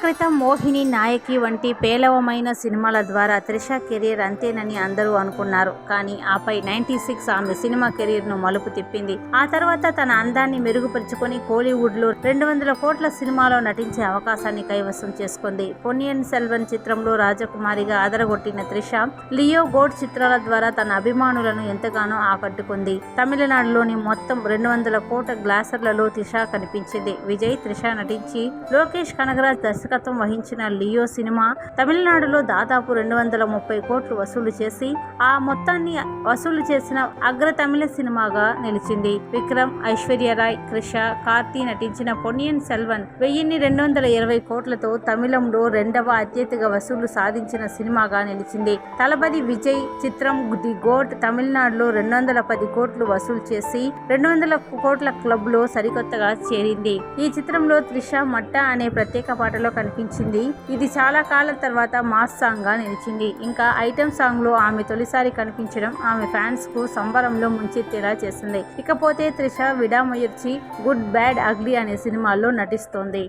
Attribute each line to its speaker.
Speaker 1: క్రితం మోహిని నాయకి వంటి పేలవమైన సినిమాల ద్వారా త్రిష కెరీర్ అంతేనని అందరూ అనుకున్నారు. కానీ ఆపై నైన్టీ సిక్స్ ఆమె సినిమా కెరీర్ను మలుపు తిప్పింది. ఆ తర్వాత తన అందాన్ని మెరుగుపరుచుకొని కోలీవుడ్లో రెండు వందల కోట్ల సినిమాలో నటించే అవకాశాన్ని కైవసం చేసుకుంది. పొన్నియన్ సెల్వన్ చిత్రంలో రాజకుమారిగా అదరగొట్టిన త్రిష లియో గోడ్ చిత్రాల ద్వారా తన అభిమానులను ఎంతగానో ఆకట్టుకుంది. తమిళనాడులోని మొత్తం రెండు వందల కోట్ల గ్లాసర్లలో త్రిష కనిపించింది. విజయ్ త్రిష నటించి లోకేష్ కనగరాజ్ దర్శకత్వం దర్శకత్వం వహించిన లియో సినిమా తమిళనాడులో దాదాపు రెండు వందల ముప్పై కోట్లు వసూలు చేసి ఆ మొత్తాన్ని వసూలు చేసిన అగ్ర తమిళ సినిమాగా నిలిచింది. విక్రమ్ ఐశ్వర్యరాయ్ క్రిష కార్తీ నటించిన పొన్నియన్ సెల్వన్ వెయ్యిన్ని రెండు వందల ఇరవై కోట్లతో తమిళంలో రెండవ అత్యధిక వసూలు సాధించిన సినిమాగా నిలిచింది. తలపతి విజయ్ చిత్రం ది గోట్ తమిళనాడులో రెండు వందల పది కోట్లు వసూలు చేసి రెండు వందల కోట్ల క్లబ్లో సరికొత్తగా చేరింది. ఈ చిత్రంలో త్రిష మట్ట అనే ప్రత్యేక పాటలో కనిపించింది. ఇది చాలా కాలం తర్వాత మాస్ సాంగ్గా నిలిచింది. ఇంకా ఐటమ్ సాంగ్లో ఆమె తొలిసారి కనిపించడం ఆమె ఫ్యాన్స్కు సంబరంలో ముంచెత్తేలా చేసింది. ఇకపోతే Trisha Vidaamuyarchi good bad ugly అనే సినిమాల్లో నటిస్తోంది.